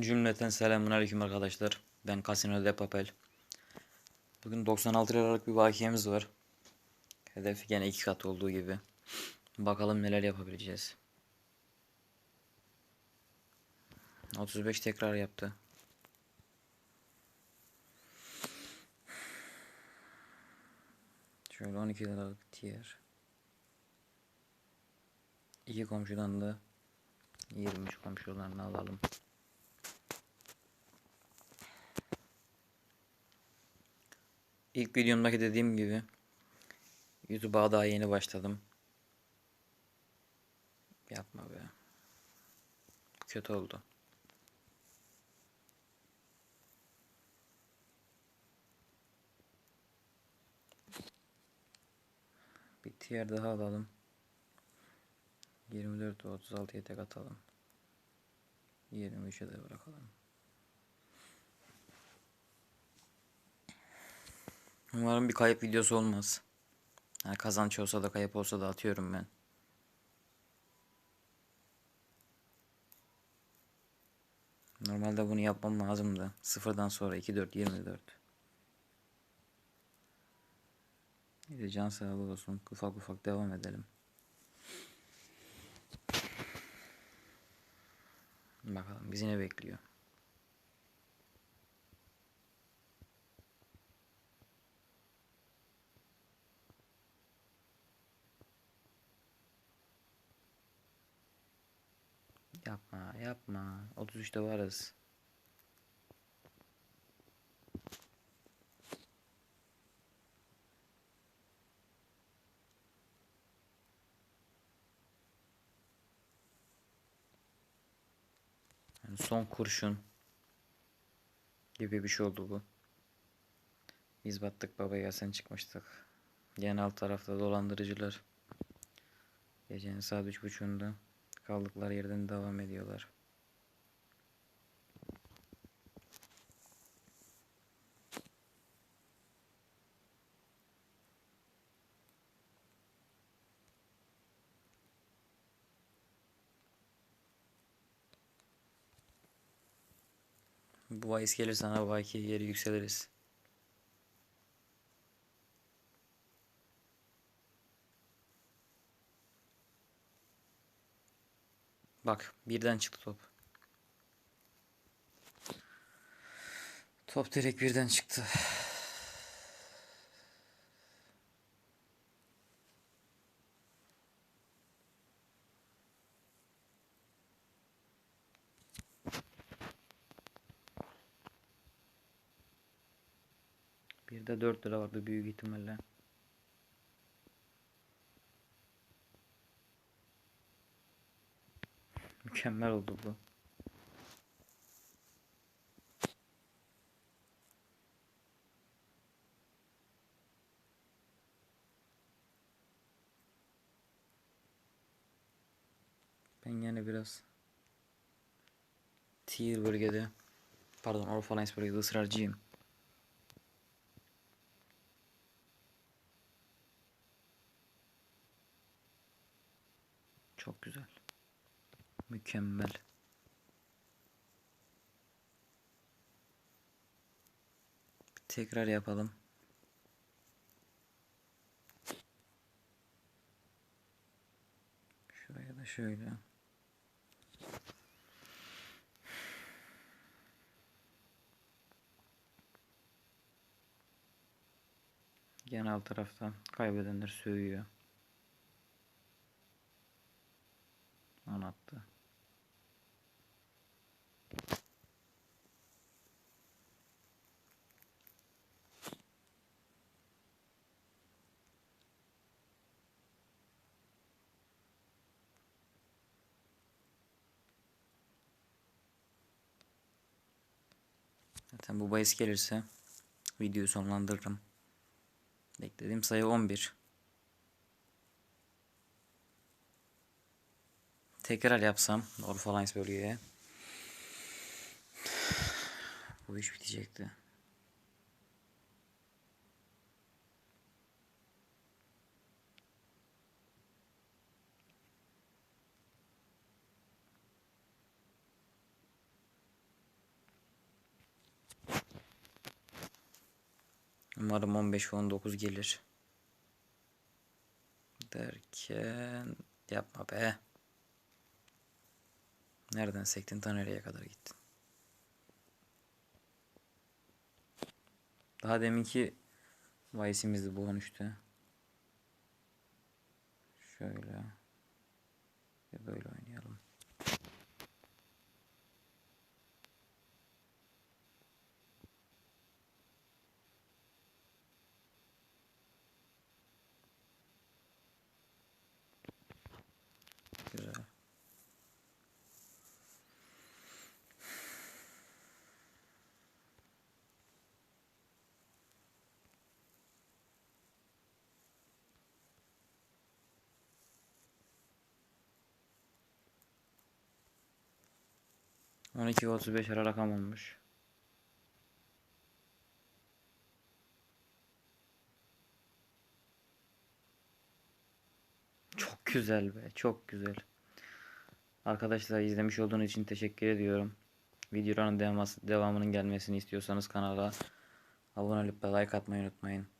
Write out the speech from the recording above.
Cümleten selamun aleyküm arkadaşlar. Ben Casino de Papel. Bugün 96 liralık bir bakiyemiz var. Hedef gene iki kat olduğu gibi. Bakalım neler yapabileceğiz. 35 tekrar yaptı. Şöyle 12 liralık tier. İki komşudan da 23 komşularını alalım. İlk videomdaki dediğim gibi YouTube'a daha yeni başladım. Yapma be. Kötü oldu. Bir tier daha alalım. 24 ve 36'ya tek atalım. 23'e de bırakalım. Umarım bir kayıp videosu olmaz. Yani kazanç olsa da kayıp olsa da atıyorum ben. Normalde bunu yapmam lazımdı. Sıfırdan sonra 2 4 24. İyi can sağlığı olsun. Ufak ufak devam edelim. Bakalım bizi ne bekliyor. Yapma yapma. 33'te varız. Yani son kurşun gibi bir şey oldu bu. Biz battık baba ya sen çıkmıştık. Genel alt tarafta dolandırıcılar. Gecenin saat üç buçuğunda kaldıkları yerden devam ediyorlar. Bu bahis gelirse ana bahki yeri yükseliriz. Bak birden çıktı top. Top direkt birden çıktı. Bir de 4 lira vardı büyük ihtimalle. Mükemmel oldu bu. Ben yine biraz tier bölgede pardon Orphanage bölgede ısrarcıyım. Çok güzel. Mükemmel. Tekrar yapalım. Şuraya da şöyle. Genel tarafta kaybedenler sövüyor. Onu attı. Zaten bu bahis gelirse videoyu sonlandırırım. Beklediğim sayı 11. Tekrar yapsam Orphalines bölgeye bu iş bitecekti. Umarım 15 ve 19 gelir. Derken yapma be. Nereden sektin ta nereye kadar gittin? Daha deminki Vice'imizdi bu 13'te. Şöyle. Ya böyle oynayalım. 12 ve ara rakam olmuş. Çok güzel be. Çok güzel. Arkadaşlar izlemiş olduğunuz için teşekkür ediyorum. Videonun devamının gelmesini istiyorsanız kanala abone olup like atmayı unutmayın.